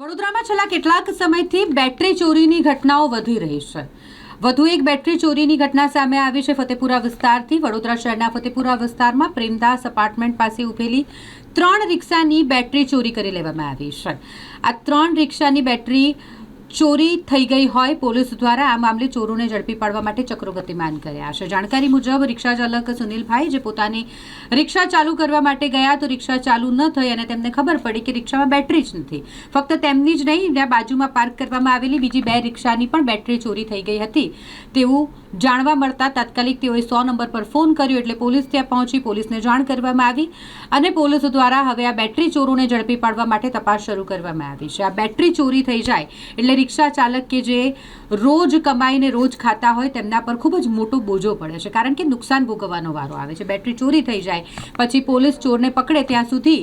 વડોદરામાં છેલ્લા કેટલાક સમયથી બેટરી ચોરીની ઘટનાઓ વધી રહી છે. વધુ એક બેટરી ચોરીની ઘટના સામે આવી છે ફતેપુરા વિસ્તારથી. વડોદરા શહેરના ફતેપુરા વિસ્તારમાં પ્રેમદાસ અપાર્ટમેન્ટ પાસે ઉભેલી ત્રણ રિક્ષાની બેટરી ચોરી કરી લેવામાં આવી છે. આ ત્રણ રિક્ષાની બેટરી ચોરી થઈ ગઈ હોય, પોલીસ દ્વારા આ મામલે ચોરોને ઝડપી પાડવા માટે ચક્રો ગતિમાન કર્યા છે જાણકારી મુજબ રિક્ષા ચાલક સુનિલભાઈ જે પોતાની રિક્ષા ચાલુ કરવા માટે ગયા તો રિક્ષા ચાલુ ન થઈ અને તેમને ખબર પડી કે રિક્ષામાં બેટરી જ નથી. ફક્ત તેમની જ નહીં, ત્યાં બાજુમાં પાર્ક કરવામાં આવેલી બીજી બે રિક્ષાની પણ બેટરી ચોરી થઈ ગઈ હતી. તેવું જાણવા મળતા તાત્કાલિક તેઓએ સો નંબર પર ફોન કર્યો એટલે પોલીસ ત્યાં પહોંચી, પોલીસને જાણ કરવામાં આવી અને પોલીસ દ્વારા હવે આ બેટરી ચોરોને ઝડપી પાડવા માટે તપાસ શરૂ કરવામાં આવી છે. આ બેટરી ચોરી થઈ જાય એટલે રિક્ષા ચાલક કે જે રોજ કમાઈને રોજ ખાતા હોય તેમના પર ખૂબ જ મોટો બોજો પડે છે. કારણ કે નુકસાન ભોગવવાનો વારો આવે છે. બેટરી ચોરી થઈ જાય, પછી પોલીસ ચોરને પકડે ત્યાં સુધી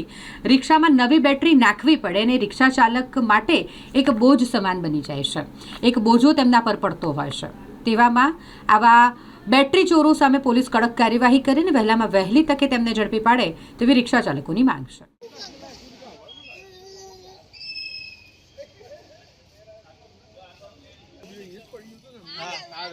રિક્ષામાં નવી બેટરી નાખવી પડે અને રિક્ષા ચાલક માટે એક બોજ સમાન બની જાય છે. એક બોજો તેમના પર પડતો હોય છે. તેવામાં આવા બેટરી ચોરો સામે પોલીસ કડક કાર્યવાહી કરીને વહેલામાં વહેલી તકે તેમને ઝડપી પાડે તેવી રિક્ષા ચાલકોની માંગ છે. કેટલા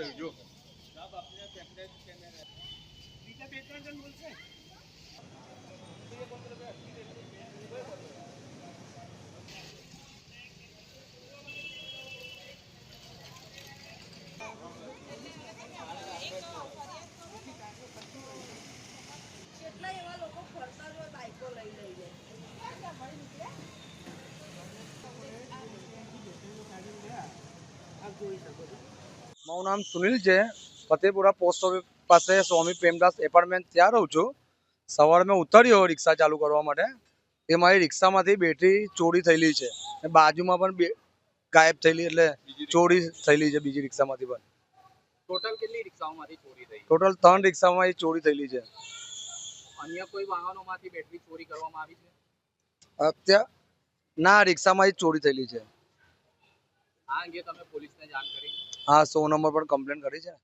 મારું નામ સુનિલ છે. ફતેપુરા પોસ્ટ ઓફિસ પાસે સ્વામી પ્રેમદાસ એપાર્ટમેન્ટ ત્યાં રહું છું. સવારે મેં ઉતર્યો રિક્ષા ચાલુ કરવા માટે. એ મારી રિક્ષામાંથી બેટરી ચોરી થયેલી છે. બાજુમાં પણ બે ગાયબ થયેલી એટલે ચોરી થયેલી છે બીજી રિક્ષામાંથી પણ. ટોટલ કેટલી રિક્ષાઓમાંથી ચોરી થઈ? ટોટલ ત્રણ રિક્ષામાં એ ચોરી થયેલી છે. અન્ય કોઈ વાહનોમાંથી બેટરી ચોરી કરવામાં આવી છે? અત્યારે ના રિક્ષામાં ચોરી થયેલી છે. આ અંગે તમે પોલીસને જાણ કરી? હા સો નંબર પર કમ્પ્લેન કરી છે